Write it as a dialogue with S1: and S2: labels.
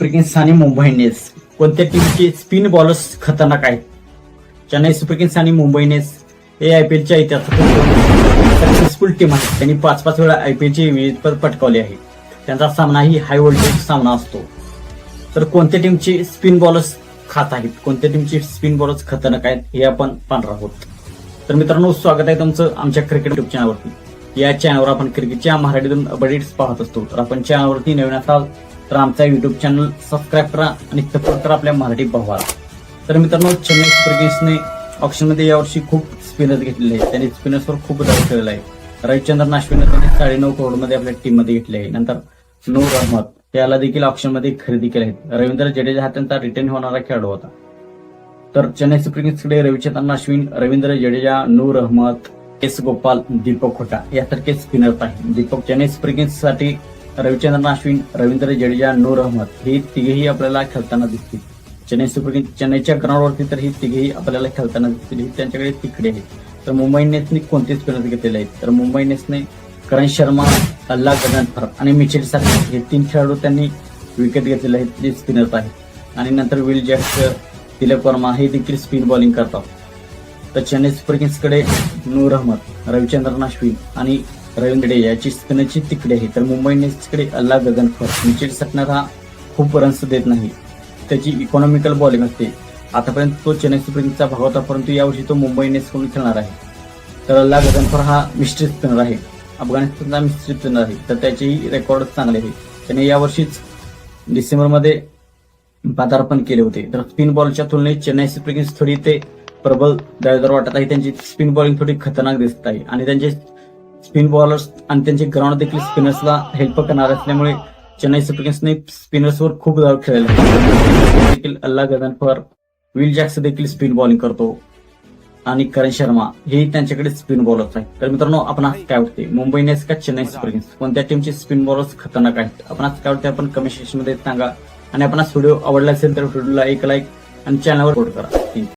S1: Super kings आणि Mumbai Indians कोणत्या टीमचे स्पिन बॉलर्स खतरनाक आहेत? चेन्नई सुपर किंग्स आणि मुंबई इंडियन्स हे आय पी एलच्या इतिहासात सक्सेसफुल टीम आहे. त्यांनी पाच पाच वेळा आय पी एलची विजेतेपद पटकावले आहे. त्यांचा सामनाही हाय व्होल्टेज सामना असतो. तर कोणत्या टीमचे स्पिन बॉलर्स खात आहेत? कोणत्या टीमचे स्पिन बॉलर्स खतरनाक आहेत? हे आपण पाहणार आहोत. तर मित्रांनो स्वागत आहे तुमचं आमच्या क्रिकेट युट्यूब चॅनलवरती या चॅनलवर आपण क्रिकेटच्या मराठीतून अपडेट्स पाहत असतो. तर आपण चॅनलवरती नवीन असाल तर आमचा युट्यूब चॅनल सबस्क्राईब करा आणि सपोर्ट करा आपल्या मराठी भावाला. तर मित्रांनो चेन्नई सुपर किंग्सने ऑप्शनमध्ये यावर्षी खूप स्पिनर्स घेतलेले आहेत. त्यांनी स्पिनर्सवर खूप दाव ठेवलेला आहे. रविचंद्रन अश्विन त्यांनी साडेनऊ करोडमध्ये आपल्या टीममध्ये घेतले आहे. नंतर नूर अहमद याला देखील ऑप्शनमध्ये खरेदी केले आहेत. रवींद्र जडेजा हा त्यांचा रिटर्न होणारा खेळाडू होता. तर चेन्नई सुपर किंग्सकडे रविचंद्रन अश्विन रवींद्र जडेजा नूर अहमद एस गोपाल दीपक खोटा यासारखे स्पिनर्स आहेत. दीपक चेन्नई सुपर किंग्ससाठी रविचंद्रन अश्विन रवींद्र जडेजा नूर अहमद हे तिघेही आपल्याला खेळताना दिसतील. चेन्नई सुपर किंग चेन्नईच्या ग्राउंडवरती तर ही तिघेही आपल्याला खेळताना दिसतील. ही त्यांच्याकडे तिकडे आहेत. तर मुंबई इंडियन्सने कोणते स्पिनर्स घेतलेले आहेत? तर मुंबई इंडियन्सने करण शर्मा अल्ला गगनफर आणि मिचेल सारखे हे तीन खेळाडू त्यांनी विकेट घेतलेले आहेत जे स्पिनर्स आहेत. आणि नंतर विल जॅक्स तिलक वर्मा हे देखील स्पिन बॉलिंग करतात. तर चेन्नई सुपर किंग्सकडे नूर अहमद रविचंद्रन अश्विन आणि रवींद्र याची स्पिनरची तिकडे आहे. तर मुंबई इंडियन्सकडे अल्ला गगनफर मिचेल सटणार हा खूप रन्स देत नाही. त्याची इकॉनॉमिकल बॉलिंग असते. आतापर्यंत तो चेन्नई सुपर किंग्सचा भाग होता परंतु यावर्षी तो मुंबई इंडियन्सकडून खेळणार आहे? तर अल्ला गगनफर हा मिस्ट्री स्पिनर आहे. अफगाणिस्तानचा मिस्ट्री स्पिनर आहे. तर त्याचेही रेकॉर्ड चांगले आहे. त्याने यावर्षीच डिसेंबरमध्ये पदार्पण केले होते. तर स्पिन बॉलच्या तुलनेत चेन्नई सुपर किंग्स थोडी ते प्रबल दावेदार वाटत आहे. त्यांची स्पिन बॉलिंग थोडी खतरनाक दिसत आहे. आणि त्यांचे स्पिन बॉलर्स आणि त्यांचे ग्राउंड देखील स्पिनर्सला हेल्प करणार असल्यामुळे चेन्नई सुपर किंग्सने स्पिनर्सवर खूप दाव खेळले. देखील अल्ला गगनफर विल जॅक्स देखील स्पिन बॉलिंग करतो. आणि करण शर्मा हे त्यांच्याकडे स्पिन बॉलर्स आहेत. तर मित्रांनो आपण आज काय वाटते मुंबई इंडियन्स का चेन्नई सुपर किंग्स कोणत्या टीमचे स्पिन बॉलर्स खतरनाक आहेत? आपण आज काय वाटते आपण कमेंट सेक्शनमध्ये सांगा. आणि आपण व्हिडिओ आवडला असेल तर व्हिडिओला एक लाईक आणि चॅनलवर सपोर्ट करा.